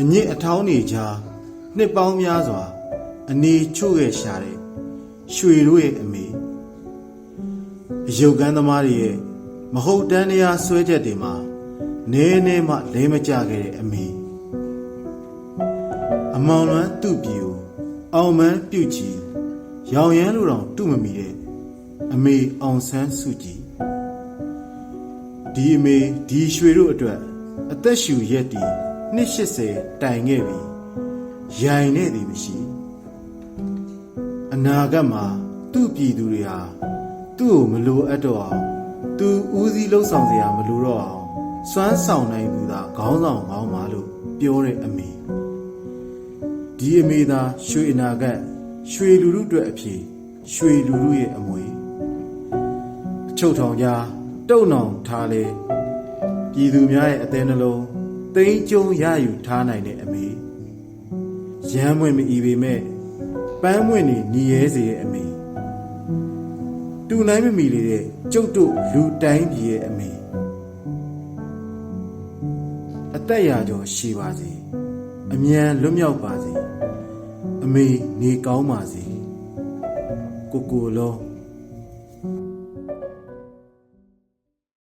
အညစ်အထောင်းနေကြားနှစ်ပေါင်းများစွာ အနေချို့ခဲ့ရှာတဲ့ရွှေတို့ရဲ့အမေအယုတ်ကန်းသမားတွေရဲ့မဟုတ်တမ်းတရားဆွဲချက်တွေမှာနဲနဲမှလဲမကြခဲ့တဲ့အမေအမောင်လွမ်းသူ့ပြည်ကိုအောင်မန်းပြုတ်ကြည်ရောင်ရမ်းလို့တောင်တုမမီတဲ့အမေအောင်ဆန်းစုကြည်ဒီအမေဒီရွှေတို့အတွက်အသက်ရှူရက်တီ နှစ်80တိုင်ခဲ့ပြီရိုင်နေသည်မရှိအနာဂတ်မှာသူ့ပြည်သူတွေဟာသူ့ကိုမလိုအပ်တော့အောင်သူဦးစီးလှုပ်ဆောင်စရာမလိုတော့အောင်စွမ်းဆောင်နိုင်သူသာခေါင်းဆောင်ကောင်းပါလို့ပြောတဲ့အမေဒီအမေသာရွှေအနာဂတ်ရွှေလူလူအတွက်အဖြစ်ရွှေလူလူရဲ့အမွေအချုပ်ထောင်ကြားတုံနောင်ထားလေပြည်သူများရဲ့အသေးနှလုံး သိမ်းကျုံရယူထားနိုင်တဲ့အမေရမ်းမွင့်မအီပေမဲ့ပန်းမွင့်နေညီရဲစေရဲ့အမေတူနိုင်မမီလေတဲ့ကျုပ်တို့လူတိုင်းပြည်ရဲ့အမေအသက်ရာကျော်ရှိပါစေအမြန်လွတ်မြောက်ပါစေအမေနေကောင်းပါစေကိုကိုလုံး